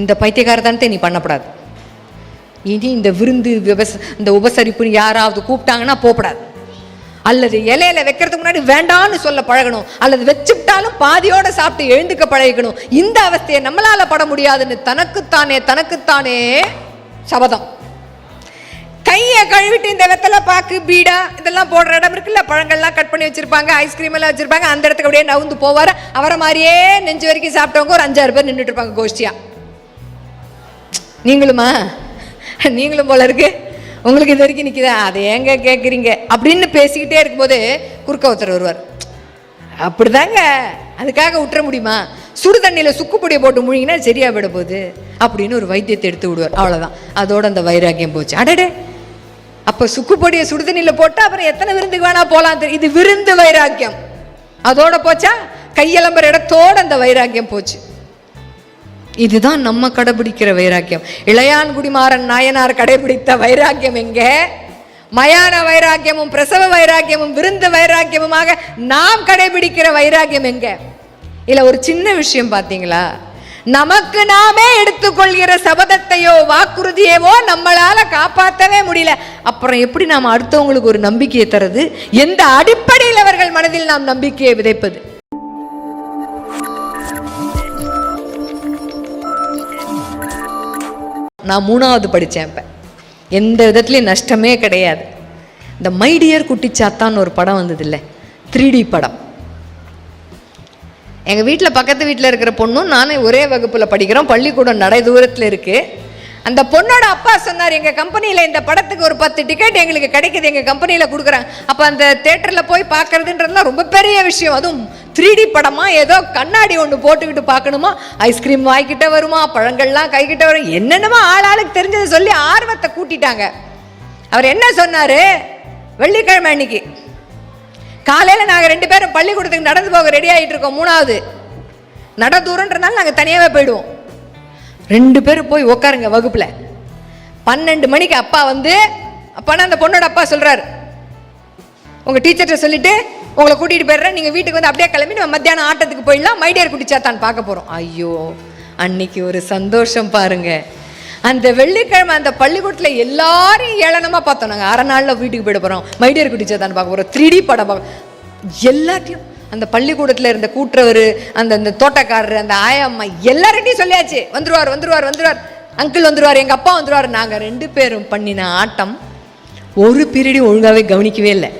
இந்த பைத்தியக்காரத்தனத்தை நீ பண்ணக்கூடாது இனி இந்த விருந்து விவச இந்த உபசரிப்புன்னு யாராவது கூப்பிட்டாங்கன்னா போகக்கூடாது அல்லது இலையில வைக்கிறதுக்கு முன்னாடி வேண்டான்னு சொல்ல பழகணும். அல்லது வச்சுவிட்டாலும் பாதியோட சாப்பிட்டு எழுந்துக்க பழகிக்கணும். இந்த அவஸ்தையை நம்மளால பட முடியாதுன்னு தனக்குத்தானே தனக்குத்தானே சபதம். கையை கழுவிட்டு இந்த வெத்தலை பாக்கு பீடா இதெல்லாம் போடுற இடம் இருக்குல்ல? பழங்கள்லாம் கட் பண்ணி வச்சிருப்பாங்க ஐஸ்கிரீம் எல்லாம் வச்சிருப்பாங்க. அந்த இடத்துக்கு அப்படியே நவுந்து போவார். அவரை மாதிரியே நெஞ்சு வரைக்கும் சாப்பிட்டவங்க ஒரு அஞ்சாறு பேர் நின்றுட்டு இருப்பாங்க கோஷ்டியா. நீங்களுமா? நீங்களும் போல இருக்கு. உங்களுக்கு இது வரைக்கும் நிற்கிதா அதை ஏங்க கேட்குறீங்க அப்படின்னு பேசிக்கிட்டே இருக்கும்போது குறுக்க ஒருத்தர் வருவார். அப்படிதாங்க. அதுக்காக விட்டுற முடியுமா? சுடு தண்ணியில் சுக்குப்பொடியை போட்டு முழுங்கினா சரியாக விட போகுது. அப்படின்னு ஒரு வைத்தியத்தை எடுத்து விடுவார். அவ்வளோதான் அதோட அந்த வைராக்கியம் போச்சு. அடடே. அப்போ சுக்குப்பொடியை சுடு தண்ணியில் போட்டால் அப்புறம் எத்தனை விருந்துக்கு வேணால் போகலாம் தெரியும் இது விருந்து வைராக்கியம். அதோட போச்சா? கையலம்புற இடத்தோட அந்த வைராக்கியம் போச்சு. இதுதான் நம்ம கடைபிடிக்கிற வைராக்கியம். இளையான்குடி மாறன் நாயனார் கடைபிடித்த வைராக்கியம் எங்கே? மயான வைராக்கியமும் பிரசவ வைராக்கியமும் விருந்து வைராக்கியமுமாக நாம் கடைபிடிக்கிற வைராக்கியம் எங்க? இல்ல ஒரு சின்ன விஷயம் பாத்தீங்களா நமக்கு நாமே எடுத்துக்கொள்கிற சபதத்தையோ வாக்குறுதியவோ நம்மளால காப்பாற்றவே முடியல. அப்புறம் எப்படி நாம் அடுத்தவங்களுக்கு ஒரு நம்பிக்கையை தரது? எந்த அடிப்படையில் அவர்கள் மனதில் நாம் நம்பிக்கையை விதைப்பது? நான் மூணாவது படித்தேன் இப்போ எந்த விதத்துலேயும் நஷ்டமே கிடையாது. இந்த மைடியர் குட்டிச்சாத்தான்னு ஒரு படம் வந்தது இல்லை த்ரீ டி படம். எங்கள் வீட்டில் பக்கத்து வீட்டில் இருக்கிற பொண்ணும் நானும் ஒரே வகுப்பில் படிக்கிறோம். பள்ளிக்கூடம் நடை தூரத்தில் இருக்குது அந்த பொண்ணோட அப்பா சொன்னார் எங்கள் கம்பெனியில் இந்த படத்துக்கு ஒரு பத்து டிக்கெட் எங்களுக்கு கிடைக்குது. எங்கள் கம்பெனியில் கொடுக்குறாங்க அப்போ அந்த தேட்டரில் போய் பார்க்கறதுன்றதுலாம் ரொம்ப பெரிய விஷயம். அதுவும் த்ரீ டி படமா ஏதோ கண்ணாடி ஒன்று போட்டுக்கிட்டு பார்க்கணுமா? ஐஸ்கிரீம் வாய்க்கிட்ட வருமா? பழங்கள்லாம் கைக்கிட்ட வரும். என்னென்னமோ ஆள் ஆளுக்கு தெரிஞ்சதை சொல்லி ஆர்வத்தை கூட்டிட்டாங்க. அவர் என்ன சொன்னார்? வெள்ளிக்கிழமை அன்னைக்கு. காலையில் நாங்கள் ரெண்டு பேரும் பள்ளிக்கூடத்துக்கு நடந்து போக ரெடி ஆகிட்டு இருக்கோம் மூணாவது. நட தூரன்றனால நாங்கள் தனியாகவே போயிடுவோம். ரெண்டு பேரும் போய் உட்காருங்க வகுப்பில். பன்னெண்டு மணிக்கு அப்பா வந்து அப்பனா அந்த பொண்ணோட அப்பா சொல்கிறார் உங்கள் டீச்சர்கிட்ட சொல்லிவிட்டு உங்களை கூட்டிகிட்டு போயிடுறேன். நீங்கள் வீட்டுக்கு வந்து அப்படியே கிளம்பி நம்ம மத்தியானம் ஆட்டத்துக்கு போயிடலாம். மைடியர் குடிச்சாத்தான் பார்க்க போகிறோம் ஐயோ அன்னைக்கு ஒரு சந்தோஷம் பாருங்க. அந்த வெள்ளிக்கிழமை அந்த பள்ளிக்கூடத்தில் எல்லாரும் ஏளனமாக பார்த்தோம். நாங்கள் அரை நாளில் வீட்டுக்கு போயிட போகிறோம் மைடியர் குட்டிச்சாத்தான் பார்க்க போகிறோம் த்ரீ டி படம் பார்க்க எல்லாத்தையும் அந்த பள்ளிக்கூடத்தில் இருந்த கூட்டுறவர் அந்த அந்த தோட்டக்காரர் அந்த ஆயம்மா எல்லார்ட்டையும் சொல்லியாச்சு. வந்துருவார் வந்துருவார் வந்துருவார். அங்கிள் வந்துருவார் எங்கள் அப்பா வந்துருவார். நாங்கள் ரெண்டு பேரும் பண்ணின ஆட்டம் ஒரு பீரியடையும் ஒழுங்காகவே கவனிக்கவே இல்லை.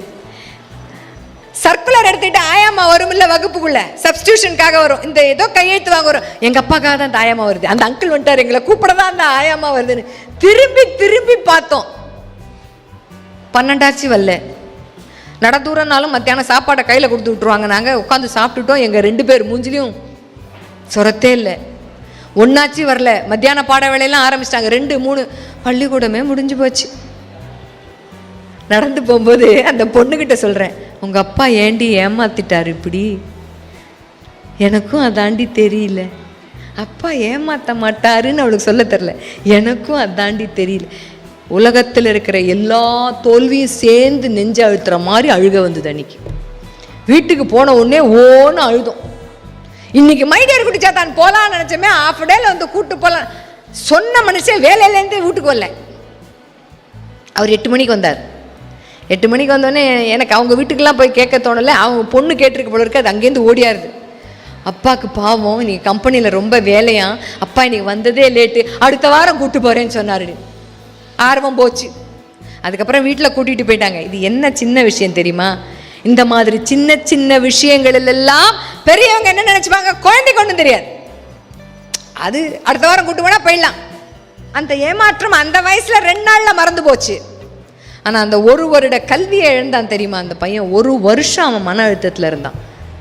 சர்க்குலர் எடுத்துட்டு ஆயாமா வரும் இல்ல வகுப்புக்குள்ள? சப்ஸ்டியூஷனுக்காக வரும். இந்த ஏதோ கையெழுத்து வாங்க வரும். எங்க அப்பாக்காக தான் இந்த ஆயாமா வருது. அந்த அங்கிள் வந்துட்டார். எங்களை கூப்பிட தான் அந்த ஆயாமா வருதுன்னு திரும்பி திரும்பி பார்த்தோம். பன்னெண்டாச்சு வரல. நட தூரம்னாலும் மத்தியானம் சாப்பாடை கையில் கொடுத்து விட்ருவாங்க நாங்கள் உட்காந்து சாப்பிட்டுட்டோம். எங்கள் ரெண்டு பேர் மூஞ்சிலையும் சொரத்தே இல்லை. ஒன்னாச்சு வரல. மத்தியான பாட வேலையெல்லாம் ஆரம்பிச்சிட்டாங்க. ரெண்டு மூணு. பள்ளிக்கூடமே முடிஞ்சு போச்சு. நடந்து போகும்போது அந்த பொண்ணுக்கிட்ட சொல்கிறேன் உங்கள் அப்பா ஏண்டி ஏமாத்திட்டார் இப்படி? எனக்கும் அதாண்டி தெரியல. அப்பா ஏமாத்த மாட்டாருன்னு அவளுக்கு சொல்ல தெரில எனக்கும் அதாண்டி தெரியல. உலகத்தில் இருக்கிற எல்லா தோல்வியும் சேர்ந்து நெஞ்சு அழுத்துற மாதிரி அழுக வந்தது அன்னைக்கு. வீட்டுக்கு போன உடனே ஓன்னு அழுதும். இன்னைக்கு மைடியர் குடிச்சா தான் போகலான்னு நினச்சோமே ஆஃப் டேல வந்து கூட்டு போகலாம் சொன்ன மனுஷன் வேலையிலேருந்து வீட்டுக்கு வரல. அவர் எட்டு மணிக்கு வந்தார். எட்டு மணிக்கு வந்தோடனே எனக்கு அவங்க வீட்டுக்கெலாம் போய் கேட்க தோணலை. அவங்க பொண்ணு கேட்டிருக்க போல இருக்கு. அது அங்கேருந்து ஓடியாருது. அப்பாவுக்கு பாவம் நீ கம்பெனியில் ரொம்ப வேலையா? அப்பா இன்னைக்கு வந்ததே லேட்டு அடுத்த வாரம் கூப்பிட்டு போகிறேன்னு சொன்னாரு ஆர்வம் போச்சு. அதுக்கப்புறம் வீட்டில் கூட்டிகிட்டு போயிட்டாங்க. இது என்ன சின்ன விஷயம் தெரியுமா? இந்த மாதிரி சின்ன சின்ன விஷயங்கள் எல்லாம் பெரியவங்க என்ன நினச்சிப்பாங்க? குழந்தைக்கு ஒன்றும் தெரியாது. அது அடுத்த வாரம் கூட்டு போனால் போயிடலாம். அந்த ஏமாற்றம் அந்த வயசில் ரெண்டு நாளில் மறந்து போச்சு. ஆனால் அந்த ஒரு வருட கல்வியை இழந்தான் தெரியுமா அந்த பையன்? ஒரு வருஷம் அவன் மன அழுத்தத்தில் இருந்தான்.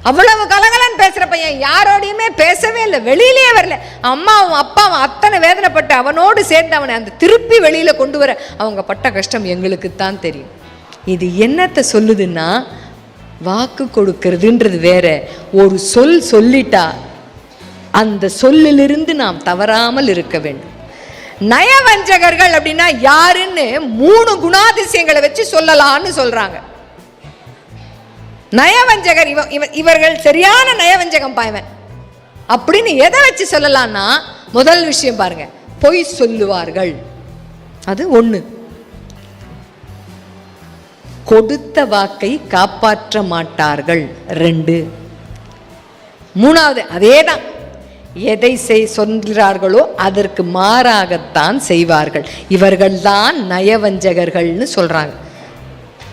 அவ்வளவு கலகலன்னு பேசுகிற பையன் யாரோடையுமே பேசவே இல்லை வெளியிலேயே வரல. அம்மாவும் அப்பாவும் அத்தனை வேதனைப்பட்டு அவனோடு சேர்ந்து அவனை அந்த திருப்பி வெளியில் கொண்டு வர அவங்க பட்ட கஷ்டம் எங்களுக்கு தான் தெரியும். இது என்னத்தை சொல்லுதுன்னா வாக்கு கொடுக்கறதுன்றது வேற. ஒரு சொல் சொல்லிட்டா அந்த சொல்லிலிருந்து நாம் தவறாமல் இருக்க வேண்டும். நயவஞ்சகர்கள் அப்படின்னா யாருன்னு மூணு குணாதிசயங்களை வச்சு சொல்லலாம்னு சொல்றாங்க. நயவஞ்சகர் இவ இவர்கள் சரியான நயவஞ்சகம் பாய்வன். அப்படின்னு எதை வச்சு சொல்லலாம்னா முதல் விஷயம் பாருங்க பொய் சொல்லுவார்கள். அது ஒண்ணு. கொடுத்த வாக்கை காப்பாற்ற மாட்டார்கள். ரெண்டு. மூணாவது அதேதான். எதை செய் சொல்கிறார்களோ அதற்கு மாறாகத்தான் செய்வார்கள். இவர்கள்தான் நயவஞ்சகர்கள்னு சொல்கிறாங்க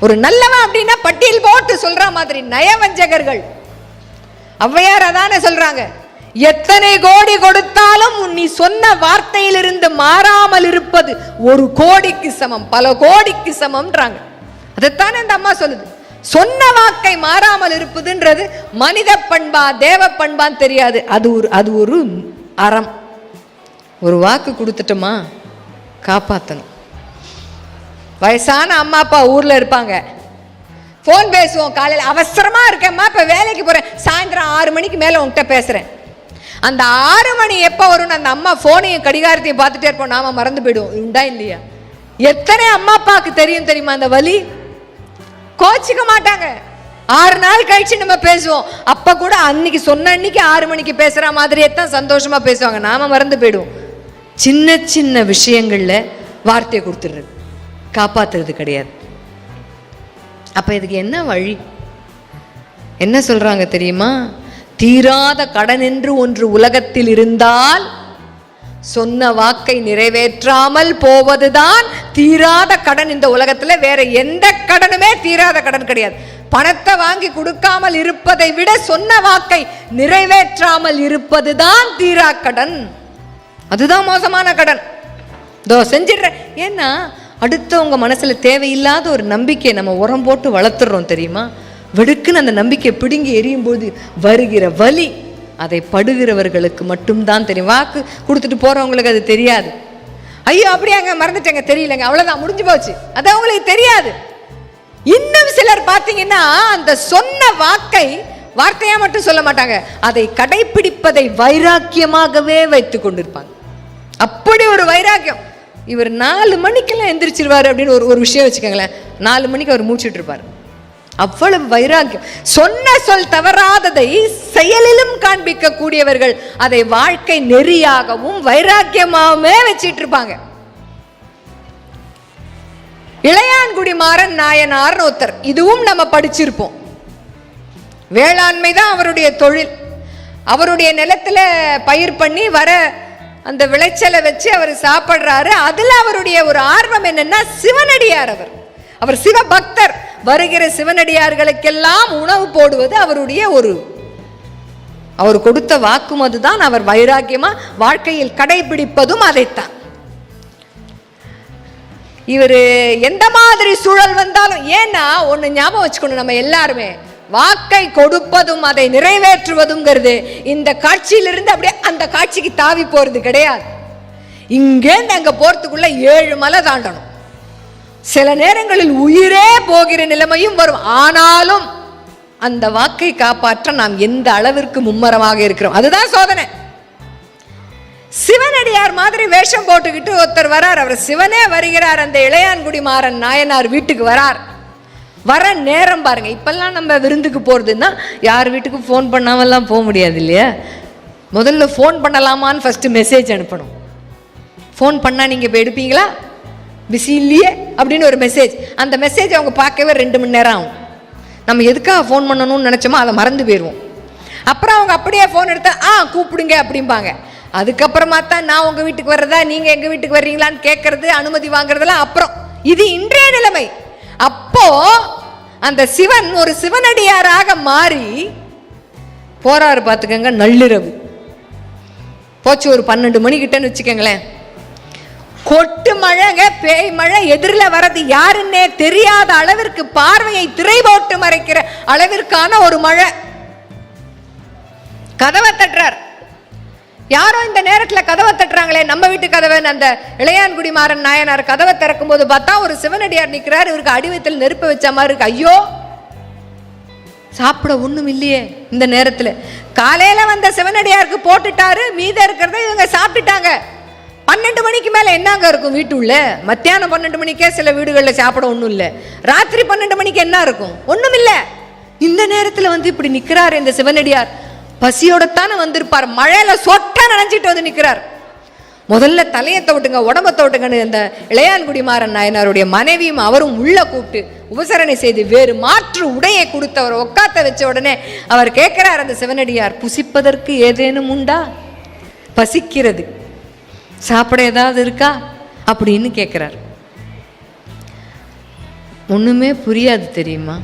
ஒரு நல்லவன் அப்படின்னா பட்டியல் போட்டு சொல்ற மாதிரி நயவஞ்சகர்கள். ஔவையார் அதானே சொல்றாங்க. எத்தனை கோடி கொடுத்தாலும் உன் நீ சொன்ன வார்த்தையிலிருந்து மாறாமல் இருப்பது ஒரு கோடிக்கு சமம் பல கோடிக்கு சமம்ன்றாங்க. அதைத்தானே இந்த அம்மா சொல்லுது. சொன்ன வாக்கை மாறாமல் இருப்பதுன்றது மனித பண்பா தேவ பண்பான்னு தெரியாது. அது ஒரு அது ஒரு அறம். ஒரு வாக்கு கொடுத்துட்டோமா? காப்பாற்றணும் வயசான அம்மா அப்பா ஊரில் இருப்பாங்க. ஃபோன் பேசுவோம் காலையில். அவசரமாக இருக்கேம்மா இப்போ வேலைக்கு போகிறேன் சாயந்தரம் ஆறு மணிக்கு மேலே உன்கிட்ட பேசுகிறேன் அந்த ஆறு மணி எப்போ வரும்னு அந்த அம்மா ஃபோனையும் கடிகாரத்தையும் பார்த்துட்டே இருப்போம். நாம மறந்து போயிடுவோம். உண்டா இல்லையா? எத்தனை அம்மா அப்பாவுக்கு தெரியும் தெரியுமா அந்த வலி? கோச்சிக்க மாட்டாங்க. ஆறு நாள் கழிச்சு நம்ம பேசுவோம். அப்ப கூட அன்னைக்கு சொன்ன அன்னைக்கு ஆறு மணிக்கு பேசுற மாதிரியே தான் சந்தோஷமா பேசுவாங்க. நாம மறந்து போயிடுவோம். சின்ன சின்ன விஷயங்கள்ல வார்த்தையை கொடுத்துடுறது. காப்பாத்துறது கிடையாது. அப்ப இதுக்கு என்ன வழி? என்ன சொல்றாங்க தெரியுமா? தீராத கடன் என்று ஒன்று உலகத்தில் இருந்தால் சொன்ன வாக்கை நிறைவேற்றாமல் போவதுதான் தீராத கடன் இந்த உலகத்தில். வேற எந்த கடனுமே தீராத கடன் கிடையாது. பணத்தை வாங்கி கொடுக்காமல் இருப்பதை விட சொன்ன வாக்கை நிறைவேற்றாமல் இருப்பதுதான் தீரா கடன். அதுதான் மோசமான கடன். இதோ செஞ்சிடுறேன். ஏன்னா அடுத்தவங்க மனசுல தேவையில்லாத ஒரு நம்பிக்கையை நம்ம உரம் போட்டு வளர்த்துறோம் தெரியுமா? வெடுக்குன்னு அந்த நம்பிக்கை பிடுங்கி எரியும் போது வருகிற வலி அதை படுகிறவர்களுக்கு மட்டும்தான் தெரியும். வாக்கு கொடுத்துட்டு போகிறவங்களுக்கு அது தெரியாது. ஐயோ அப்படியாங்க மறந்துட்டேங்க தெரியலங்க. அவ்வளோதான் முடிஞ்சு போச்சு. அது அவங்களுக்கு தெரியாது. இன்னும் சிலர் பார்த்தீங்கன்னா அந்த சொன்ன வாக்கை வார்த்தையா மட்டும் சொல்ல மாட்டாங்க. அதை கடைபிடிப்பதை வைராக்கியமாகவே வைத்து கொண்டிருப்பாங்க. அப்படி ஒரு வைராக்கியம். இவர் நாலு மணிக்கெல்லாம் எந்திரிச்சிருவாரு அப்படின்னு ஒரு ஒரு விஷயம் வச்சுக்கோங்களேன். நாலு மணிக்கு அவர் மூச்சுட்டு இருப்பார். அவ்வளவு வைராக்கியம். சொன்ன சொல் தவறாததை செயலிலும் காண்பிக்க கூடியவர்கள் அதை வாழ்க்கை நெறியாகவும் வைராக்கியமாகவுமே வச்சிட்டு இருப்பாங்க இளையான்குடி மாறன் நாயனார்னு ஒருத்தர். இதுவும் நம்ம படிச்சிருப்போம். வேளாண்மை தான் அவருடைய தொழில். அவருடைய நிலத்துல பயிர் பண்ணி வர அந்த விளைச்சலை வச்சு அவர் சாப்பிட்றாரு. அதுல அவருடைய ஒரு ஆர்வம் என்னன்னா சிவனடியார் அவர். அவர் சிவபக்தர். வருகிற சிவனடியார்களுக்கெல்லாம் உணவு போடுவது அவருடைய ஒரு அவர் கொடுத்த வாக்கும் அதுதான். அவர் வைராக்கியமா வாழ்க்கையில் கடைபிடிப்பதும் அதைத்தான். இவர் எந்த மாதிரி சூழல் வந்தாலும் ஏன்னா ஒன்று ஞாபகம் வச்சுக்கணும் நம்ம எல்லாருமே. வாக்கை கொடுப்பதும் அதை நிறைவேற்றுவதுங்கிறது இந்த காட்சியிலிருந்து அப்படியே அந்த காட்சிக்கு தாவி போறது கிடையாது. இங்கேருந்து அங்கே போறதுக்குள்ள ஏழு மலை தாண்டணும். சில நேரங்களில் உயிரே போகிற நிலைமையும் வரும். ஆனாலும் அந்த வாக்கை காப்பாற்ற நாம் எந்த அளவிற்கு மும்மரமாக இருக்கிறோம்? அதுதான் சோதனை. சிவனடியார் மாதிரி வேஷம் போட்டுக்கிட்டு ஒருத்தர் வரார். அவர் சிவனே வருகிறார். அந்த இளையான்குடி மாறன் நாயனார் வீட்டுக்கு வரார். வர நேரம் பாருங்க. இப்பெல்லாம் நம்ம விருந்துக்கு போறதுன்னா யார் வீட்டுக்கு ஃபோன் பண்ணாமலாம் போக முடியாது இல்லையா? முதல்ல ஃபோன் பண்ணலாமான்னு ஃபர்ஸ்ட் மெசேஜ் அனுப்பணும். ஃபோன் பண்ணால் நீங்கள் இப்போ எடுப்பீங்களா? பிஸி இல்லையே அப்படின்னு ஒரு மெசேஜ் அந்த மெசேஜ் அவங்க பார்க்கவே ரெண்டு மணி நேரம் ஆகும். நம்ம எதுக்காக ஃபோன் பண்ணணும்னு நினச்சோமோ அதை மறந்து போயிடுவோம் அப்புறம் அவங்க அப்படியே ஃபோன் எடுத்தா ஆ கூப்பிடுங்க அப்படிம்பாங்க. அதுக்கப்புறமா தான் நான் உங்கள் வீட்டுக்கு வர்றதா நீங்கள் எங்கள் வீட்டுக்கு வர்றீங்களான்னு கேட்கறது அனுமதி வாங்குறதெல்லாம் அப்புறம். இது இன்றைய நிலைமை. அப்போ அந்த சிவன் ஒரு சிவனடியாராக மாறி போறாரு பார்த்துக்கங்க நள்ளிரவு. போச்சு ஒரு பன்னெண்டு மணிக்கிட்டன்னு வச்சுக்கோங்களேன். கொட்டு மழைங்க பேய் மழை எதிரில் வர்றது யாருன்னே தெரியாத அளவிற்கு பார்வையை திரை போட்டு மறைக்கிற அளவிற்கான ஒரு மழை. கதவை தட்டுறார். யாரோ இந்த நேரத்தில் கதவை தட்டுறாங்களே நம்ம வீட்டு கதவை அந்த இளையான்குடி மாறன் நாயனார் கதவை திறக்கும் போது பார்த்தா ஒரு சிவனடியார் நிற்கிறார் இவருக்கு அடிவத்தில் நெருப்பு வச்ச மாதிரி இருக்கு. ஐயோ! சாப்பிட ஒன்றும் இல்லையே இந்த நேரத்தில். காலையில் வந்த சிவனடியாருக்கு போட்டுட்டாரு மீதம் இருக்கிறத இவங்க சாப்பிட்டுட்டாங்க. பன்னெண்டு மணிக்கு மேலே என்னங்க இருக்கும் வீட்டுள்ள? மத்தியானம் பன்னெண்டு மணிக்கே சில வீடுகளில் சாப்பிட ஒன்றும் இல்லை. ராத்திரி பன்னெண்டு மணிக்கு என்ன இருக்கும்? ஒன்றும் இல்லை. இந்த நேரத்தில் வந்து இப்படி நிற்கிறார் இந்த சிவனடியார். பசியோடத்தானே வந்திருப்பார். மழையில சொட்டா நனைஞ்சிட்டு வந்து நிற்கிறார் முதல்ல தலையை தோட்டுங்க உடம்ப தோட்டுங்கன்னு இந்த இளையான்குடி மாறன் நாயனாருடைய மனைவியும் அவரும் உள்ள கூப்பிட்டு உபசரணை செய்து வேறு மாற்று உடையை கொடுத்து அவர் உட்காத்த வச்ச உடனே அவர் கேட்கிறார் அந்த சிவனடியார் புசிப்பதற்கு ஏதேனும் உண்டா? பசிக்கிறது. சாப்பிட ஏதாவது இருக்கா? அப்படின்னு கேட்குறார் ஒன்றுமே புரியாது தெரியுமா?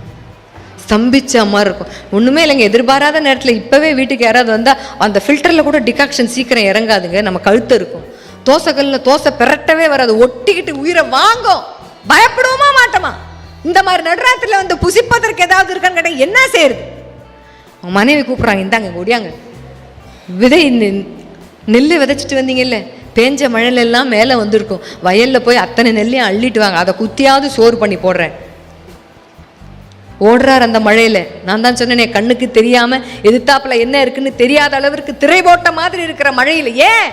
ஸ்தம்பிச்ச மாதிரி இருக்கும். ஒன்றுமே இல்லைங்க எதிர்பாராத நேரத்தில் இப்போவே வீட்டுக்கு யாராவது வந்தால் அந்த ஃபில்டரில் கூட டிகாக்ஷன் சீக்கிரம் இறங்காதுங்க நம்ம கழுத்து இருக்கும். தோசைக்கல்லில் தோசை பெரட்டவே வராது ஒட்டிக்கிட்டு உயிரை வாங்கும். பயப்படுவோமா மாட்டோமா? இந்த மாதிரி நடுராத்திரில் வந்து புசிப்பதற்கு ஏதாவது இருக்கான்னு கேட்டால் என்ன செய்யுது மனைவி கூப்பிட்றாங்க இந்தாங்க ஒடியாங்க விதை நெ- நெல் விதைச்சிட்டு வந்தீங்கல்ல பேஞ்ச மழையில எல்லாம் மேலே வந்திருக்கும். வயலில் போய் அத்தனை நெல்லையும் அள்ளிட்டு வாங்க. அதை குத்தியாவது சோறு பண்ணி போடுறேன். ஓடுறார் அந்த மழையில. நான் தான் சொன்னேனே கண்ணுக்கு தெரியாமல் எதிர்த்தாப்புல என்ன இருக்குன்னு தெரியாத அளவிற்கு திரை போட்ட மாதிரி இருக்கிற மழையில். ஏன்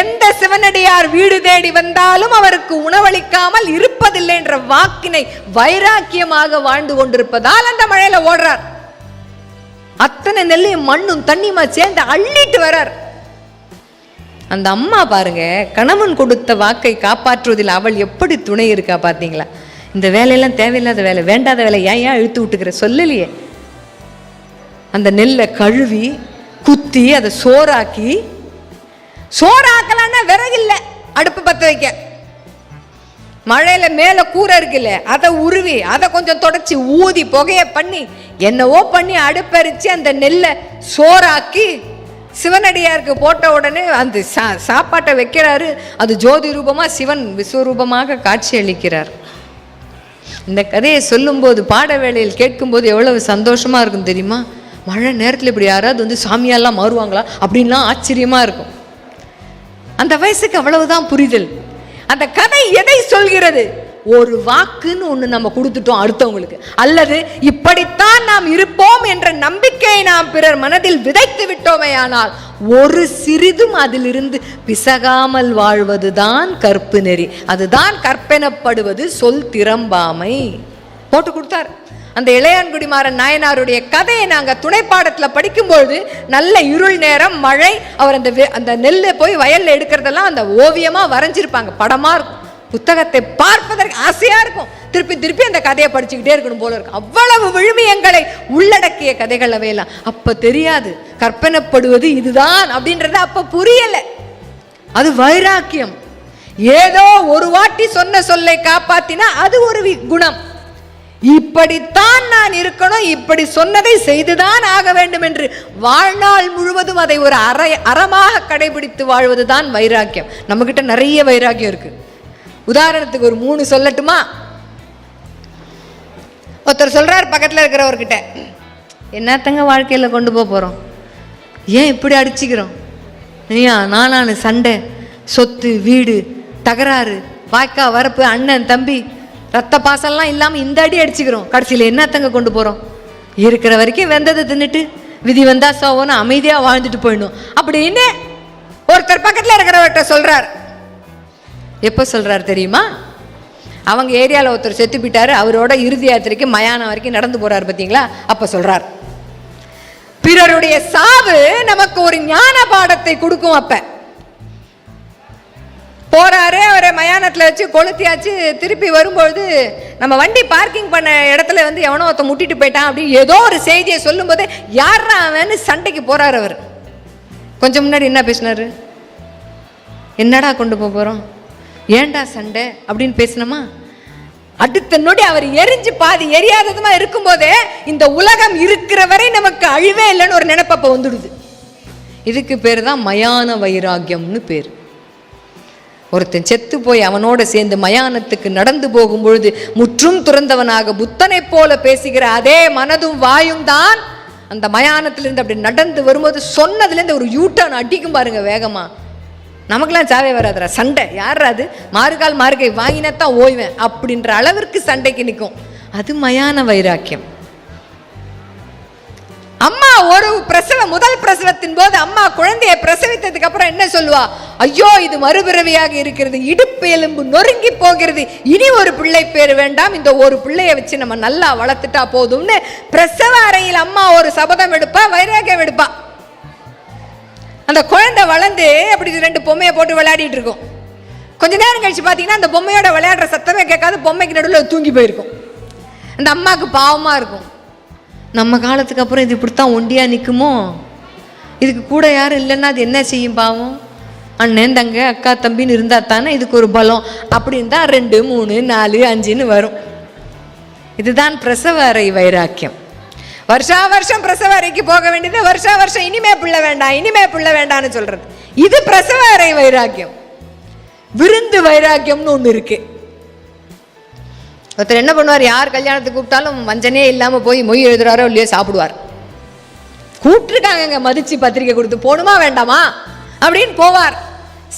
எந்த சிவனடியார் வீடு தேடி வந்தாலும் அவருக்கு உணவளிக்காமல் இருப்பதில்லை என்ற வாக்கினை வைராக்கியமாக வாழ்ந்து கொண்டிருப்பதால் அந்த மழையில ஓடுறார். அத்தனை நெல்லையும் மண்ணும் தண்ணியுமா சேர்ந்து அள்ளிட்டு வரார் அந்த அம்மா பாருங்க கணவன் கொடுத்த வாக்கை காப்பாற்றுவதில் அவள் எப்படி துணை இருக்கா பார்த்தீங்களா? இந்த வேலையெல்லாம் தேவையில்லாத வேலை வேண்டாத வேலை ஏன் ஏன் இழுத்து விட்டுக்கிற? சொல்லலையே. அந்த நெல்லை கழுவி குத்தி அதை சோறாக்கி சோறாக்கலான்னா விறகு இல்லை அடுப்பு பற்ற வைக்க. மழையில மேல கூரை இருக்குல்ல அதை உருவி அதை கொஞ்சம் தொடச்சி ஊதி புகைய பண்ணி என்னவோ பண்ணி அடுப்பரிச்சு அந்த நெல்லை சோறாக்கி சிவனடியாருக்கு போட்ட உடனே அந்த சா சாப்பாட்டை வைக்கிறாரு. அது ஜோதி ரூபமாக சிவன் விஸ்வரூபமாக காட்சி அளிக்கிறார் இந்த கதையை சொல்லும்போது பாட வேளையில் கேட்கும்போது எவ்வளவு சந்தோஷமாக இருக்கும் தெரியுமா? மழை நேரத்தில் இப்படி யாராவது வந்து சாமியாலாம் மாறுவாங்களா? அப்படின்லாம் ஆச்சரியமாக இருக்கும். அந்த வயசுக்கு அவ்வளவுதான் புரிதல். அந்த கதை எதை சொல்கிறது? ஒரு வாக்குன்னு ஒன்று நம்ம கொடுத்துட்டோம் அடுத்தவங்களுக்கு. அல்லது இப்படித்தான் நாம் இருப்போம் என்ற நம்பிக்கையை நாம் பிறர் மனதில் விதைத்து விட்டோமேயானால் ஒரு சிறிதும் அதிலிருந்து பிசகாமல் வாழ்வதுதான் கற்பு நெறி. அதுதான் கற்பெனப்படுவது சொல் திறம்பாமை. போட்டு கொடுத்தார். அந்த இளையான்குடிமாறன் நாயனாருடைய கதையை நாங்கள் துணைப்பாடத்தில் படிக்கும்பொழுது நல்ல இருள் நேரம் மழை அவர் அந்த வெ- அந்த நெல்லை போய் வயலில் எடுக்கிறதெல்லாம் அந்த ஓவியமாக வரைஞ்சிருப்பாங்க. படமாக இருக்கும். புத்தகத்தை பார்ப்பதற்கு ஆசையா இருக்கும். திருப்பி திருப்பி அந்த கதையை படிச்சுக்கிட்டே இருக்கணும் போல இருக்கும் அவ்வளவு விழுமியங்களை உள்ளடக்கிய கதைகள் அவையெல்லாம். அப்ப தெரியாது. கற்பனைப்படுவது இதுதான் அப்படின்றது அப்ப புரியல. அது வைராக்கியம். ஏதோ ஒரு வாட்டி சொன்ன சொல்லை காப்பாத்தினா அது ஒரு குணம். இப்படித்தான் நான் இருக்கணும். இப்படி சொன்னதை செய்துதான் ஆக வேண்டும் என்று வாழ்நாள் முழுவதும் அதை ஒரு அறை அறமாக கடைபிடித்து வாழ்வதுதான் வைராக்கியம். நம்மகிட்ட நிறைய வைராக்கியம் இருக்குது உதாரணத்துக்கு ஒரு மூணு சொல்லட்டுமா? ஒருத்தர் சொல்கிறார் பக்கத்தில் இருக்கிறவர்கிட்ட என்னத்தங்க வாழ்க்கையில் கொண்டு போக போகிறோம் ஏன் இப்படி அடிச்சுக்கிறோம்? ஐயா நானானு சண்டை சொத்து வீடு தகராறு வாய்க்கா வரப்பு அண்ணன் தம்பி ரத்த பாசம்லாம் இல்லாமல் இந்த அடி அடிச்சுக்கிறோம். கடைசியில் என்னத்தங்க கொண்டு போகிறோம் இருக்கிற வரைக்கும் வெந்ததை தின்னுட்டு விதி வந்தா சோவன்னு அமைதியாக வாழ்ந்துட்டு போயிடணும். அப்படின்னு ஒருத்தர் பக்கத்தில் இருக்கிறவர்கிட்ட சொல்கிறார் எப்போ சொல்கிறார் தெரியுமா? அவங்க ஏரியாவில் ஒருத்தர் செத்து போயிட்டார் அவரோட இறுதி யாத்திரைக்கு மயானம் வரைக்கும் நடந்து போகிறார் பார்த்தீங்களா அப்போ சொல்கிறார் பிறருடைய சாவு நமக்கு ஒரு ஞான பாடத்தை கொடுக்கும் அப்ப. போறாரு அவரை மயானத்தில் வச்சு கொளுத்தியாச்சு திருப்பி வரும்பொழுது நம்ம வண்டி பார்க்கிங் பண்ண இடத்துல வந்து எவனோ ஒருத்தன் முட்டிட்டு போயிட்டான் அப்படின்னு ஏதோ ஒரு செய்தியை சொல்லும்போது யாரா அவன்னு சண்டைக்கு போறாரு அவர். கொஞ்சம் முன்னாடி என்ன பேசினாரு? என்னடா கொண்டு போக போகிறோம் ஏன்டா சண்டை அப்படின்னு பேசினோமா அடுத்த நொடி அவர் எரிஞ்சு பாதி எரியாததுமா இருக்கும்போதே இந்த உலகம் இருக்கிற வரை நமக்கு அழிவே இல்லைன்னு ஒரு நினைப்பப்ப வந்துடுது. இதுக்கு பேர் தான் மயான வைராக்கியம்னு பேர். ஒருத்தன் செத்து போய் அவனோட சேர்ந்து மயானத்துக்கு நடந்து போகும் பொழுது முற்றும் துறந்தவனாக புத்தனைப் போல பேசுகிற அதே மனதும் வாயும் தான் அந்த மயானத்திலிருந்து அப்படி நடந்து வரும்போது சொன்னதுலேருந்து ஒரு யூட்டர்ன் அடிக்கும் பாருங்க வேகமாக நமக்கெல்லாம் சாவே வராதுடா. சண்டை. யார் அது? மாறுகால் மாறுகை வாங்கினத்தான் ஓய்வேன் அப்படின்ற அளவிற்கு சண்டைக்கு நிற்கும் அது மயான வைராக்கியம். அம்மா ஒரு பிரசவ முதல் பிரசவத்தின் போது அம்மா குழந்தையை பிரசவித்ததுக்கு அப்புறம் என்ன சொல்லுவா? ஐயோ இது மறுபிறவியாக இருக்கிறது. இடுப்பு எலும்பு நொறுங்கி போகிறது. இனி ஒரு பிள்ளை பேர் வேண்டாம். இந்த ஒரு பிள்ளையை வச்சு நம்ம நல்லா வளர்த்துட்டா போதும்னு பிரசவ அறையில் அம்மா ஒரு சபதம் எடுப்பா வைராகியம் எடுப்பா. அந்த குழந்தை வளர்ந்து அப்படி ரெண்டு பொம்மையை போட்டு விளையாடிட்டு இருக்கும். கொஞ்ச நேரம் கழிச்சு பார்த்தீங்கன்னா அந்த பொம்மையோட விளையாடுற சத்தமே கேட்காது பொம்மைக்கு நடுவில் தூங்கி போயிருக்கும். அந்த அம்மாவுக்கு பாவமாக இருக்கும். நம்ம காலத்துக்கு அப்புறம் இது இப்படித்தான் ஒண்டியாக நிற்குமோ இதுக்கு கூட யாரும் இல்லைன்னா அது என்ன செய்யும் பாவம்? அண்ணன் தங்க அக்கா தம்பின்னு இருந்தால் தானே இதுக்கு ஒரு பலம். அப்படின்னு தான் ரெண்டு மூணு நாலு அஞ்சுன்னு வரும். இதுதான் பிரசவ அறை வைராக்கியம். வருஷா வருஷம் பிரசவ அறைக்கு போக வேண்டியது வருஷா வருஷம் இனிமே பிள்ளை வேண்டாம் இனிமே பிள்ளை வேண்டாம்னு சொல்றது. இது பிரசவ அறை வைராக்கியம். விருந்து வைராக்கியம்னு ஒன்று இருக்கு. ஒருத்தர் என்ன பண்ணுவார்? யார் கல்யாணத்துக்கு கூப்பிட்டாலும் வஞ்சனே இல்லாமல் போய் மொய் எழுதுறாரோ இல்லையோ சாப்பிடுவார். கூப்பிட்டுருக்காங்க மதிச்சு பத்திரிக்கை கொடுத்து போகணுமா வேண்டாமா? அப்படின்னு போவார்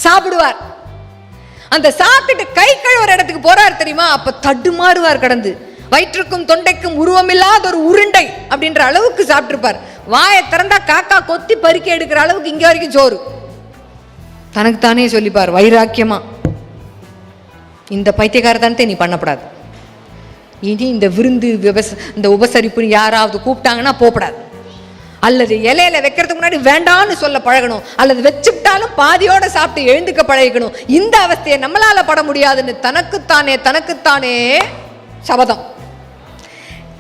சாப்பிடுவார். அந்த சாப்பிட்டுட்டு கை கழுவுற இடத்துக்கு போறார் தெரியுமா? அப்ப தடுமாறுவார் கடந்து. வயிற்றுக்கும் தொண்டைக்கும் உருவமில்லாத ஒரு உருண்டை அப்படின்ற அளவுக்கு சாப்பிட்ருப்பார் வாயை திறந்தா காக்கா கொத்தி பறிக்க எடுக்கிற அளவுக்கு இங்க வரைக்கும் சோறு. தனக்கு தானே சொல்லிப்பார் வைராக்கியமா? இந்த பைத்தியக்காரத்தனத்தை நீ பண்ணப்படாது. இனி இந்த விருந்து விவச இந்த உபசரிப்புன்னு யாராவது கூப்பிட்டாங்கன்னா போகப்படாது அல்லது இலையில வைக்கிறதுக்கு முன்னாடி வேண்டான்னு சொல்ல பழகணும். அல்லது வச்சுட்டாலும் பாதியோட சாப்பிட்டு எழுந்துக்க பழகிக்கணும். இந்த அவஸ்தையை நம்மளால பட முடியாதுன்னு தனக்குத்தானே தனக்குத்தானே சபதம்.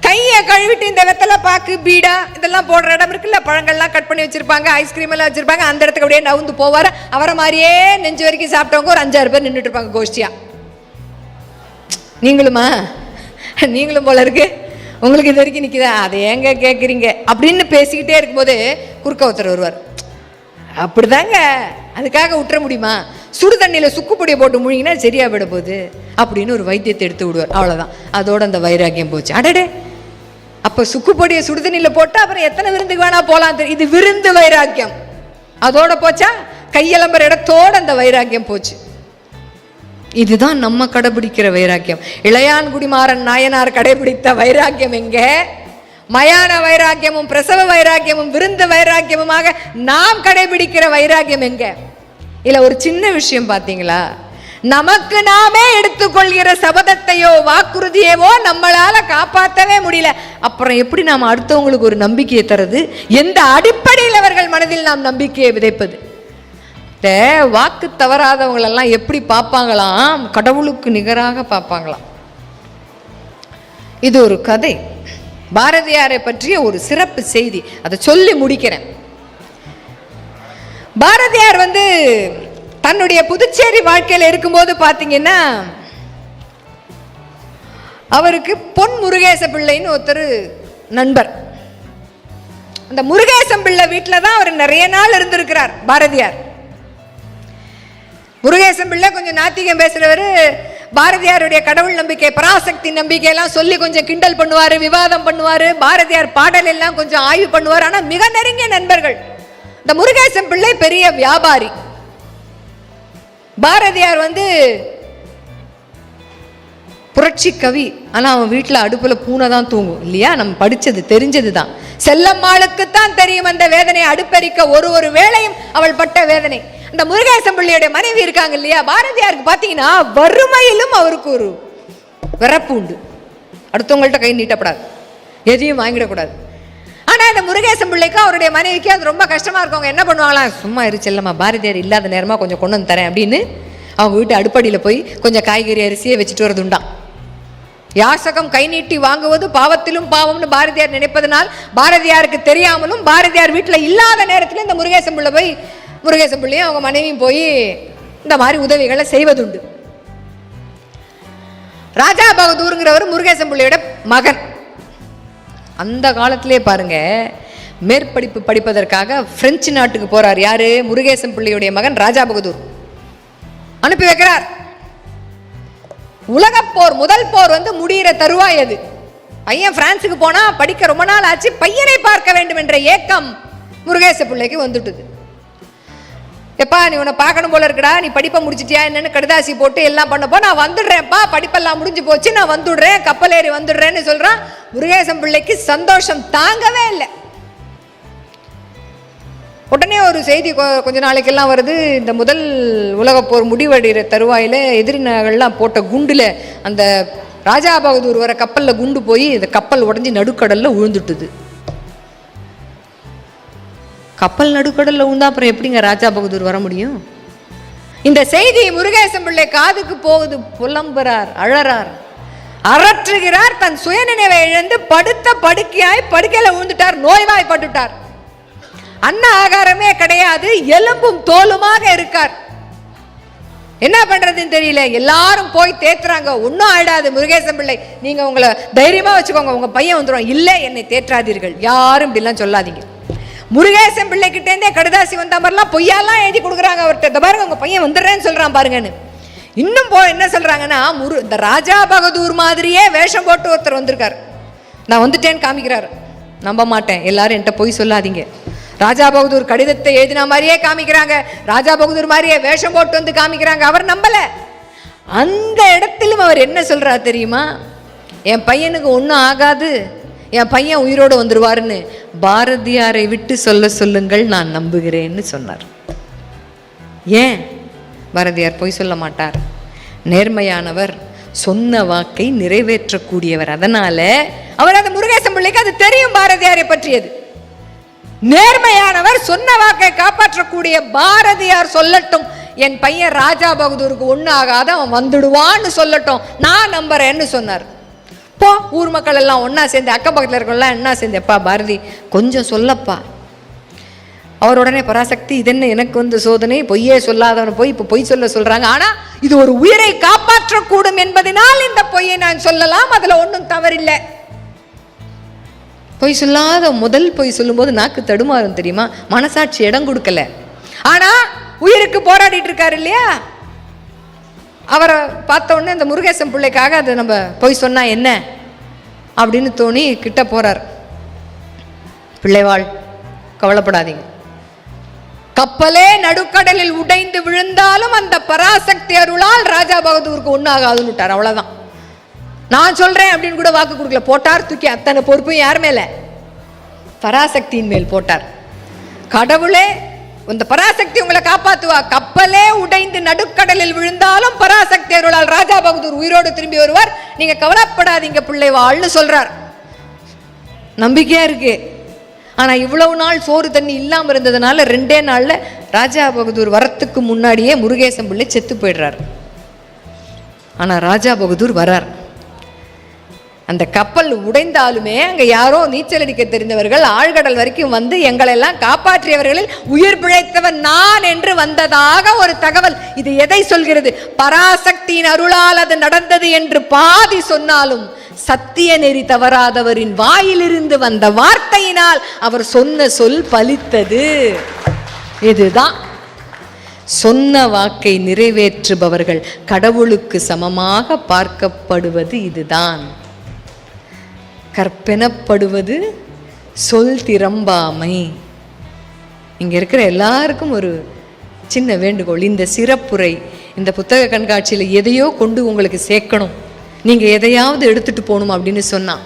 கையை கழுவிட்டு இந்த வெத்தலை பாக்கு பீடா இதெல்லாம் போடுற இடம் இருக்குல்ல பழங்கள்லாம் கட் பண்ணி வச்சிருப்பாங்க ஐஸ்கிரீம் எல்லாம் வச்சிருப்பாங்க அந்த இடத்துக்கு அப்படியே நவுந்து போவார். அவரை மாதிரியே நெஞ்சு வரைக்கும் சாப்பிட்டவங்க ஒரு அஞ்சாறு பேர் நின்றுட்டு இருப்பாங்க கோஷ்டியா. நீங்களுமா? நீங்களும் போல இருக்கு. உங்களுக்கு இது வரைக்கும் நிற்குதா அதை ஏங்க கேட்குறீங்க அப்படின்னு பேசிக்கிட்டே இருக்கும்போது குறுக்க ஒருத்தர் வருவார். அப்படிதாங்க. அதுக்காக விட்டுற முடியுமா? சுடு தண்ணியில் சுக்கு பொடியை போட்டு முழுங்கினா சரியா விட போகுது. அப்படின்னு ஒரு வைத்தியத்தை எடுத்து விடுவார். அவ்வளோதான் அதோட அந்த வைராக்கியம் போச்சு. அடடே. அப்போ சுக்குப்பொடியை சுடுதண்ணியில் போட்டு அப்புறம் எத்தனை விருந்துக்கு வேணா போகலாம் தெரியும் இது விருந்து வைராக்கியம். அதோட போச்சா? கையலம்புற இடத்தோட அந்த வைராக்கியம் போச்சு. இதுதான் நம்ம கடைபிடிக்கிற வைராக்கியம். இளையான் குடிமாறன் நாயனார் கடைபிடித்த வைராக்கியம் எங்க? மயான வைராக்கியமும் பிரசவ வைராக்கியமும் விருந்து வைராக்கியமுமாக நாம் கடைபிடிக்கிற வைராக்கியம் எங்க? இல்ல ஒரு சின்ன விஷயம் பாத்தீங்களா? நமக்கு நாமே எடுத்துக்கொள்கிற சபதத்தையோ வாக்குறுதியவோ நம்மளால காப்பாற்றவே முடியல. அப்புறம் எப்படி நாம் அடுத்தவங்களுக்கு ஒரு நம்பிக்கையை தருது? எந்த அடிப்படையில் அவர்கள் மனதில் நாம் நம்பிக்கையை விதைப்பது? வாக்கு தவறாதவங்களெல்லாம் எப்படி பார்ப்பாங்களாம்? கடவுளுக்கு நிகராக பார்ப்பாங்களாம். இது ஒரு கதை. பாரதியாரை பற்றிய ஒரு சிறப்பு செய்தி. அதை சொல்லி முடிக்கிறேன். பாரதியார் வந்து தன்னுடைய புதுச்சேரி வாழ்க்கையில் இருக்கும்போது பார்த்தீங்கன்னா அவருக்கு பொன் முருகேச பிள்ளைன்னு ஒருத்தர் நண்பர். அந்த முருகேசம் பிள்ளை வீட்டில் தான் அவர் நிறைய நாள் இருந்திருக்கிறார் பாரதியார். முருகேசம் பிள்ளை கொஞ்சம் நாத்திகம் பேசுகிறவர் பாரதியாருடைய கடவுள் நம்பிக்கை பராசக்தி நம்பிக்கையெல்லாம் சொல்லி கொஞ்சம் கிண்டல் பண்ணுவார் விவாதம் பண்ணுவார் பாரதியார் பாடல் எல்லாம் கொஞ்சம் ஆய்வு பண்ணுவார். ஆனால் மிக நெருங்கிய நண்பர்கள். இந்த முருகேசம் பிள்ளை பெரிய வியாபாரி. பாரதியார் வந்து புரட்சி கவி. ஆனால் அவன் வீட்டில் அடுப்பில் பூனை தான் தூங்கும். இல்லையா? நம்ம படித்தது தெரிஞ்சது தான் செல்லம்மாளுக்குத்தான் தெரியும் அந்த வேதனை அடுப்பெரிக்க ஒரு ஒரு வேளையும் அவள் பட்ட வேதனை. இந்த முருகேசன் பிள்ளையுடைய மனைவி இருக்காங்க இல்லையா? பாரதியாருக்கு பார்த்தீங்கன்னா வறுமையிலும் அவருக்கு ஒரு விறப்பு உண்டு. அடுத்தவங்கள்ட்ட கை நீட்டப்படாது. எதையும் வாங்கிடக்கூடாது. ஆனால் இந்த முருகேசன் பிள்ளைக்கு அவருடைய மனைவிக்கு அது ரொம்ப கஷ்டமாக இருக்கும். அவங்க என்ன பண்ணுவாங்களாம் சும்மா இரு பாரதியார் இல்லாத நேரமாக கொஞ்சம் கொண்டு வந்து தரேன் அப்படின்னு அவங்க வீட்டு அடுப்படியில் போய் கொஞ்சம் காய்கறி அரிசியை வச்சுட்டு வரது உண்டாம் யாசகம் கை நீட்டி வாங்குவது பாவத்திலும் பாவம்னு பாரதியார் நினைப்பதனால் பாரதியாருக்கு தெரியாமலும் பாரதியார் வீட்டில் இல்லாத நேரத்தில் இந்த முருகேசன் பிள்ளை போய் முருகேசன் பிள்ளையும் அவங்க மனைவியும் போய் இந்த மாதிரி உதவிகளை செய்வதுண்டு. ராஜா பகதூருங்கிறவர் முருகேசன் பிள்ளையோட மகன். அந்த காலத்திலே பாருங்க மேற்படிப்பு படிப்பதற்காக பிரெஞ்சு நாட்டுக்கு போறார் யாரு? முருகேசன் பிள்ளையுடைய மகன் ராஜா பகதூர் அனுப்பி வைக்கிறார். உலகப் போர் முதல் போர் வந்து முடிகிற தருவாய் அது. பையன் பிரான்ஸுக்கு போனா படிக்க ரொம்ப நாள் ஆச்சு பையனை பார்க்க வேண்டும் என்ற ஏக்கம் முருகேச பிள்ளைக்கு வந்துட்டுது. எப்பா நீ உன்னை பார்க்கணும் போல இருக்கடா நீ படிப்பை முடிச்சிட்டியா என்னன்னு கடுதாசி போட்டு எல்லாம் பண்ணப்போ நான் வந்துடுறேன்ப்பா படிப்பெல்லாம் முடிஞ்சு போச்சு நான் வந்துடுறேன் கப்பல் ஏறி வந்துடுறேன்னு சொல்கிறான் முருகேசன் பிள்ளைக்கு சந்தோஷம் தாங்கவே இல்லை. உடனே ஒரு செய்தி கொ- கொஞ்ச நாளைக்கெல்லாம் வருது. இந்த முதல் உலகப்போர் முடிவடைகிற தருவாயில் எதிரினர்கள்லாம் போட்ட குண்டில் அந்த ராஜா பகதூர் வர கப்பலில் குண்டு போய் இந்த கப்பல் உடஞ்சி நடுக்கடலில் விழுந்துட்டுது. கப்பல் நடுக்கடலில் உண்டா அப்புறம் எப்படிங்க ராஜா பகதூர் வர முடியும்? இந்த செய்தி முருகேசன் பிள்ளை காதுக்கு போகுது புலம்புறார் அழறார். அரற்றுகிறார் தன் சுயநினைவை இழந்து படுத்த படுக்கையாய் படுக்கையில விழுந்துட்டார் நோய்வாய்ப்பட்டுட்டார் அன்ன ஆகாரமே கிடையாது எலும்பும் தோலுமாக இருக்கார். என்ன பண்றதுன்னு தெரியல எல்லாரும் போய் தேத்துறாங்க. ஒன்றும் ஆயிடாது முருகேசன் பிள்ளை. நீங்க உங்களை தைரியமா வச்சுக்கோங்க உங்க பையன் வந்துடும் இல்லை என்னை தேற்றாதீர்கள். யாரும் இப்படிலாம் சொல்லாதீங்க. முருகேசன் பிள்ளைகிட்டேருந்தே கடுதாசி வந்த மாதிரிலாம் பொய்யாலாம் எழுதி கொடுக்குறாங்க அவர்கிட்ட. இந்த பாருங்க உங்கள் பையன் வந்துடுறேன்னு சொல்கிறான் பாருங்கன்னு. இன்னும் போ என்ன சொல்கிறாங்கன்னா முரு இந்த ராஜா பகதூர் மாதிரியே வேஷம் போட்டு ஒருத்தர் வந்திருக்கார். நான் வந்துட்டேன்னு காமிக்கிறார். நம்ப மாட்டேன். எல்லாரும் என்கிட்ட போய் சொல்லாதீங்க. ராஜா பகதூர் கடிதத்தை எழுதின மாதிரியே காமிக்கிறாங்க. ராஜா பகதூர் மாதிரியே வேஷம் போட்டு வந்து காமிக்கிறாங்க. அவர் நம்பலை. அந்த இடத்திலும் அவர் என்ன சொல்கிறார் தெரியுமா? என் பையனுக்கு ஒன்றும் ஆகாது. என் பையன் உயிரோடு வந்துடுவாருன்னு பாரதியாரை விட்டு சொல்ல சொல்லுங்கள் நான் நம்புகிறேன்னு சொன்னார். ஏன்? பாரதியார் பொய் சொல்ல மாட்டார். நேர்மையானவர் சொன்ன வாக்கை நிறைவேற்றக்கூடியவர். அதனால அவர் அந்த முருகேசன் பிள்ளைக்கு அது தெரியும் பாரதியாரை பற்றியது. நேர்மையானவர் சொன்ன வாக்கை காப்பாற்றக்கூடிய பாரதியார் சொல்லட்டும். என் பையன் ராஜா பகதூருக்கு ஒண்ணு ஆகாத அவன் வந்துடுவான்னு சொல்லட்டும். நான் நம்புறேன்னு சொன்னார். போ ஊர் மக்கள் எல்லாம் ஒன்றா சேர்ந்து அக்கம் பக்கத்தில் இருக்கலாம் என்ன சேர்ந்து எப்பா பாரதி? கொஞ்சம் சொல்லப்பா. அவர் உடனே பராசக்தி இதென்ன எனக்கு வந்து சோதனை? பொய்யே சொல்லாதவன் போய் இப்போ பொய் சொல்ல சொல்கிறாங்க ஆனால் இது ஒரு உயிரை காப்பாற்றக்கூடும் என்பதனால் இந்த பொய்யை நான் சொல்லலாம். அதில் ஒன்றும் தவறில்லை. பொய் சொல்லாத முதல் பொய் சொல்லும்போது நாக்கு தடுமாறும் தெரியுமா? மனசாட்சி இடம் கொடுக்கல. ஆனால் உயிருக்கு போராடிட்டு இருக்காரு இல்லையா? அவரை பார்த்த உடனே இந்த முருகேசன் பிள்ளைக்காக அதை நம்ம போய் சொன்னால் என்ன? அப்படின்னு தோணி கிட்ட போகிறார் பிள்ளைவாள் கவலைப்படாதீங்க. கப்பலே நடுக்கடலில் உடைந்து விழுந்தாலும் அந்த பராசக்தி அருளால் ராஜா பகதூருக்கு ஒன்றாகாதுன்னு விட்டார் அவ்வளோதான் நான் சொல்கிறேன் அப்படின்னு கூட வாக்கு கொடுக்கல. போட்டார் தூக்கி அத்தனை பொறுப்பும் யார் மேலே? பராசக்தியின் மேல் போட்டார். கடவுளே இந்த பராசக்தி உங்களை காப்பாத்துவா. கப்பலே உடைந்து நடுக்கடலில் விழுந்தாலும் பராசக்தி அருளால் ராஜா பகதூர் உயிரோடு திரும்பி வருவார். நீங்க கவலைப்படாதீங்க பிள்ளை வாழ்னு சொல்றார். நம்பிக்கையா இருக்கு. ஆனா இவ்வளவு நாள் சோறு தண்ணி இல்லாம இருந்ததுனால ரெண்டே நாள்ல ராஜா பகதூர் வரத்துக்கு முன்னாடியே முருகேசன் பிள்ளை செத்து போயிடுறார். ஆனா ராஜா பகதூர் வரார். அந்த கப்பல் உடைந்தாலுமே அங்க யாரோ நீச்சல் அடிக்க தெரிந்தவர்கள் ஆழ்கடல் வரைக்கும் வந்து எங்களெல்லாம் காப்பாற்றியவர்களில் உயிர் பிழைத்தவன் நான் என்று வந்ததாக ஒரு தகவல். இது எதை சொல்கிறது? பராசக்தியின் அருளால் அது நடந்தது என்று பாதி சொன்னாலும் சத்திய நெறி தவறாதவரின் வாயிலிருந்து வந்த வார்த்தையினால் அவர் சொன்ன சொல் பலித்தது. இதுதான். சொன்ன வாக்கை நிறைவேற்றுபவர்கள் கடவுளுக்கு சமமாக பார்க்கப்படுவது இதுதான். கற்பெனப்படுவது சொல் திரம்பாமை இங்கே இருக்கிற எல்லாருக்கும் ஒரு சின்ன வேண்டுகோள். இந்த சிறப்புரை இந்த புத்தக கண்காட்சியில் எதையோ கொண்டு உங்களுக்கு சேர்க்கணும். நீங்கள் எதையாவது எடுத்துகிட்டு போகணும் அப்படின்னு சொன்னான்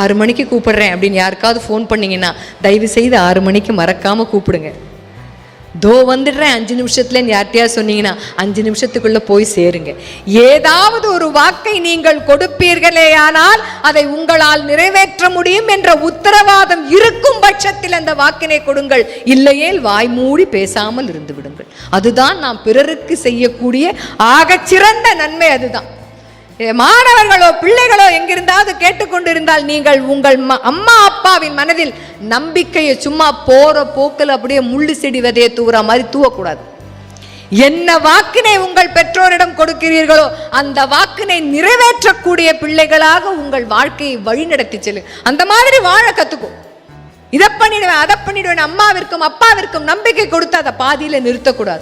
ஆறு மணிக்கு கூப்பிடுறேன் அப்படின்னு யாருக்காவது ஃபோன் பண்ணிங்கன்னா தயவு செய்து ஆறு மணிக்கு மறக்காமல் கூப்பிடுங்க. தோ வந்துடுறேன் அஞ்சு நிமிஷத்துலன்னு யார்கிட்டயா சொன்னீங்கன்னா அஞ்சு நிமிஷத்துக்குள்ள போய் சேருங்க. ஏதாவது ஒரு வாக்கை நீங்கள் கொடுப்பீர்களேயானால் அதை உங்களால் நிறைவேற்ற முடியும் என்ற உத்தரவாதம் இருக்கும் பட்சத்தில் அந்த வாக்கினை கொடுங்கள். இல்லையேல் வாய் மூடி பேசாமல் இருந்து விடுங்கள். அதுதான் நாம் பிறருக்கு செய்யக்கூடிய ஆகச்சிறந்த நன்மை அதுதான். மாணவர்களோ பிள்ளைகளோ எங்கிருந்தாவது கேட்டுக்கொண்டிருந்தால் நீங்கள் உங்கள் ம- அம்மா அப்பாவின் மனதில் நம்பிக்கையை சும்மா போற போக்கில் அப்படியே முள்ளு செடி விதையை தூர மாதிரி தூவக்கூடாது. என்ன வாக்கினை உங்கள் பெற்றோரிடம் கொடுக்கிறீர்களோ அந்த வாக்கினை நிறைவேற்றக்கூடிய பிள்ளைகளாக உங்கள் வாழ்க்கையை வழிநடத்தி செல்லு. அந்த மாதிரி வாழ கத்துக்கும் இதை பண்ணிடுவேன் அதை பண்ணிடுவேன் அம்மாவிற்கும் அப்பாவிற்கும் நம்பிக்கை கொடுத்து அதை பாதியில நிறுத்தக்கூடாது.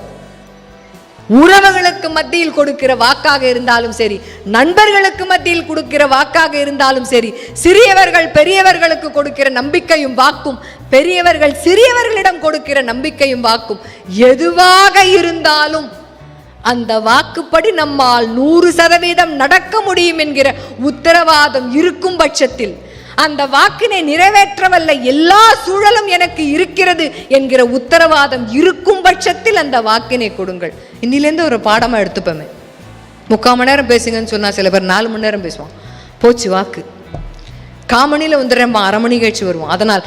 உறவுகளுக்கு மத்தியில் கொடுக்கிற வாக்காக இருந்தாலும் சரி நண்பர்களுக்கு மத்தியில் கொடுக்கிற வாக்காக இருந்தாலும் சரி சிறியவர்கள் பெரியவர்களுக்கு கொடுக்கிற நம்பிக்கையும் வாக்கும் பெரியவர்கள் சிறியவர்களிடம் கொடுக்கிற நம்பிக்கையும் வாக்கும். எதுவாக இருந்தாலும் அந்த வாக்குப்படி நம்மால் நூறு சதவீதம் நடக்க முடியும் என்கிற உத்தரவாதம் இருக்கும் பட்சத்தில் அந்த வாக்கினை நிறைவேற்றவல்ல எல்லா சூழலும் எனக்கு இருக்கிறது என்கிற உத்தரவாதம் இருக்கும் பட்சத்தில் அந்த வாக்கினை கொடுங்கள். இன்னிலேருந்து ஒரு பாடமாக எடுத்துப்போமே. முக்கால் மணி நேரம் பேசுங்கன்னு சொன்னால் சில பேர் நாலு மணி நேரம் பேசுவான் போச்சு வாக்கு. காமணியில் வந்து அரை மணி கழிச்சு வருவோம். அதனால்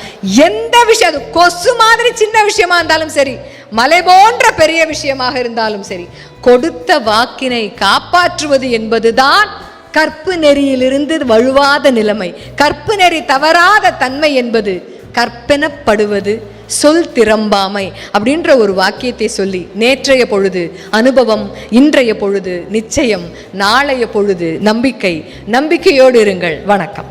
எந்த விஷயம் அது கொசு மாதிரி சின்ன விஷயமா இருந்தாலும் சரி மலை போன்ற பெரிய விஷயமாக இருந்தாலும் சரி கொடுத்த வாக்கினை காப்பாற்றுவது என்பதுதான் கற்பு நெறியிலிருந்து வழுவாத நிலைமை. கற்பு நெறி தவறாத தன்மை என்பது கற்பெனப்படுவது சொல் திறம்பாமை அப்படின்ற ஒரு வாக்கியத்தை சொல்லி நேற்றைய பொழுது அனுபவம் இன்றைய பொழுது நிச்சயம் நாளைய பொழுது நம்பிக்கை. நம்பிக்கையோடு இருங்கள். வணக்கம்.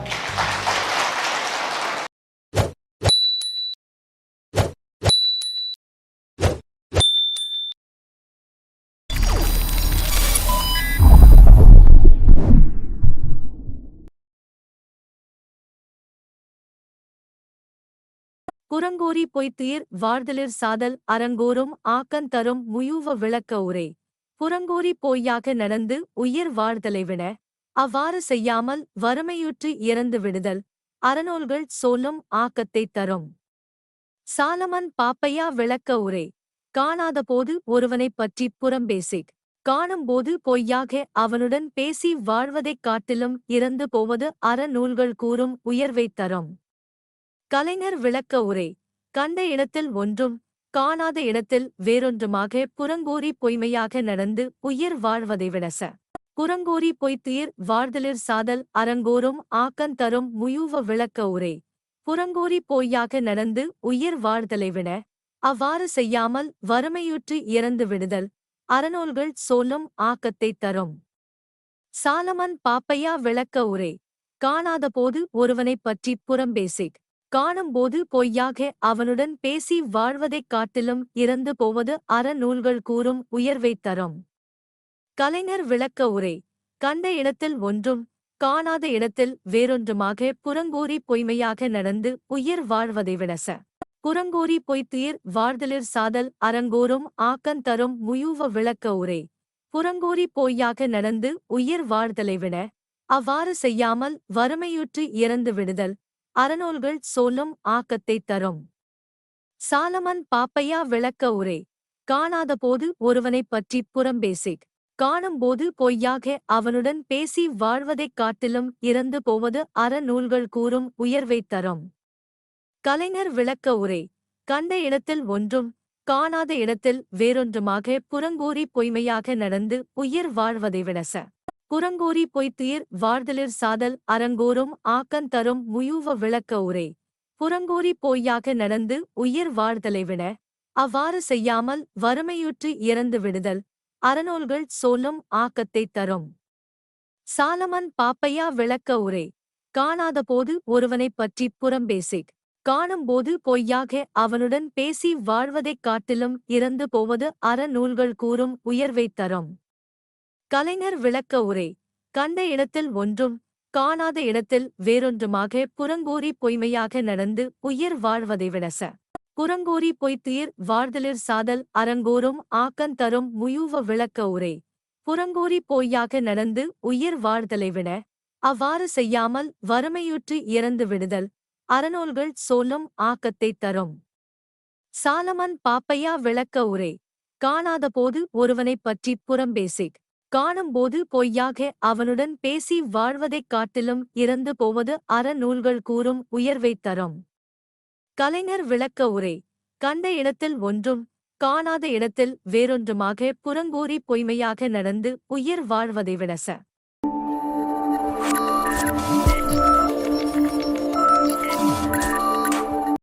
புறங்கோரி பொய்த்துயிர் வாழ்தலிர் சாதல் அரங்கோரும் ஆக்கந்தரும் முயூவ விளக்க உரை. புறங்கோரி பொய்யாக நடந்து உயிர் வாழ்தலை விட அவ்வாறு செய்யாமல் வறுமையுற்று இறந்து விடுதல் அறநூல்கள் சொல்லும் ஆக்கத்தைத் தரும். சாலமன் பாப்பையா விளக்க உரை. காணாதபோது ஒருவனைப் பற்றி புறம்பேசிக். காணும்போது பொய்யாக அவனுடன் பேசி வாழ்வதைக் காட்டிலும் இறந்து போவது அறநூல்கள் கூறும் உயர்வைத் தரும். கலைஞர் விளக்க உரை. கண்ட இடத்தில் ஒன்றும் காணாத இடத்தில் வேறொன்றுமாக புறங்கோரி பொய்மையாக நடந்து உயிர் வாழ்வதை விடச புறங்கோரி பொய்த்துயிர் வாழ்தலிர் சாதல் அரங்கோரும் ஆக்கந்தரும் முயூவ விளக்க உரை. புறங்கோரி பொய்யாக நடந்து உயிர் வாழ்தலை விட அவ்வாறு செய்யாமல் வறுமையுற்று இறந்து விடுதல் அறநூல்கள் சொல்லும் ஆக்கத்தைத் தரும். சாலமன் பாப்பையா விளக்க உரை. காணாதபோது ஒருவனைப் பற்றி புறம்பேசிக். காணும்போது பொய்யாக அவனுடன் பேசி வாழ்வதைக் காட்டிலும் இறந்து போவது அறநூல்கள் கூறும் உயர்வைத் தரும். கலைஞர் விளக்க உரை. கண்ட இடத்தில் ஒன்றும் காணாத இடத்தில் வேறொன்றுமாக புறங்கூறி பொய்மையாக நடந்து உயிர் வாழ்வதை விளச புறங்கூறி பொய்த்துயிர் வாழ்தலிர் சாதல் அரங்கோரும் ஆக்கந்தரும் முயூவ விளக்க உரை. புறங்கூறி பொய்யாக நடந்து உயிர் வாழ்தலை விட அவ்வாறு செய்யாமல் வறுமையுற்று இறந்து விடுதல் அறநூல்கள் சொல்லும் ஆக்கத்தைத் தரும். சாலமன் பாப்பையா விளக்க உரை காணாதபோது ஒருவனைப் பற்றி புறம்பேசிக். காணும்போது பொய்யாக அவனுடன் பேசி வாழ்வதைக் காட்டிலும் இறந்து போவது அறநூல்கள் கூறும் உயர்வைத் தரும். கலைஞர் விளக்க உரை கண்ட இடத்தில் ஒன்றும் காணாத இடத்தில் வேறொன்றுமாக புறங்கூறி பொய்மையாக நடந்து உயிர் வாழ்வதை விடச புறங்கோரி பொய்த்துயிர் வாழ்தலிர் சாதல் அரங்கோரும் ஆக்கந்தரும் முயூவ விளக்க உரை. புறங்கோரி பொய்யாக நடந்து உயிர் வாழ்தலை விட அவ்வாறு செய்யாமல் வறுமையுற்று இறந்து விடுதல் அறநூல்கள் சொல்லும் ஆக்கத்தைத் தரும். சாலமன் பாப்பையா விளக்க உரை. காணாதபோது ஒருவனைப் பற்றி புறம்பேசிக். காணும்போது பொய்யாக அவனுடன் பேசி வாழ்வதைக் காட்டிலும் இறந்து போவது அறநூல்கள் கூறும் உயர்வைத் தரும். கலைஞர் விளக்க உரை. கண்ட இடத்தில் ஒன்றும் காணாத இடத்தில் வேறொன்றுமாக புறங்கூறி பொய்மையாக நடந்து உயிர் வாழ்வதை விடச புறங்கூறி பொய்த்துயிர் வாழ்தலிர் சாதல் அரங்கோரும் ஆக்கந்தரும் முயூவ விளக்க உரை. புறங்கூறி பொய்யாக நடந்து உயிர் வாழ்தலை விட அவ்வாறு செய்யாமல் வறுமையுற்று இறந்து விடுதல் அறநூல்கள் சொல்லும் ஆக்கத்தைத் தரும். சாலமன் பாப்பையா விளக்க உரை. காணாதபோது ஒருவனைப் பற்றி புறம்பேசிக். காணும்போது பொய்யாக அவனுடன் பேசி வாழ்வதைக் காட்டிலும் இறந்து போவது அறநூல்கள் கூறும் உயர்வைத் தரும். கலைஞர் விளக்க உரை. கண்ட இடத்தில் ஒன்றும் காணாத இடத்தில் வேறொன்றுமாக புறங்கூறி பொய்மையாக நடந்து உயிர் வாழ்வதை விடச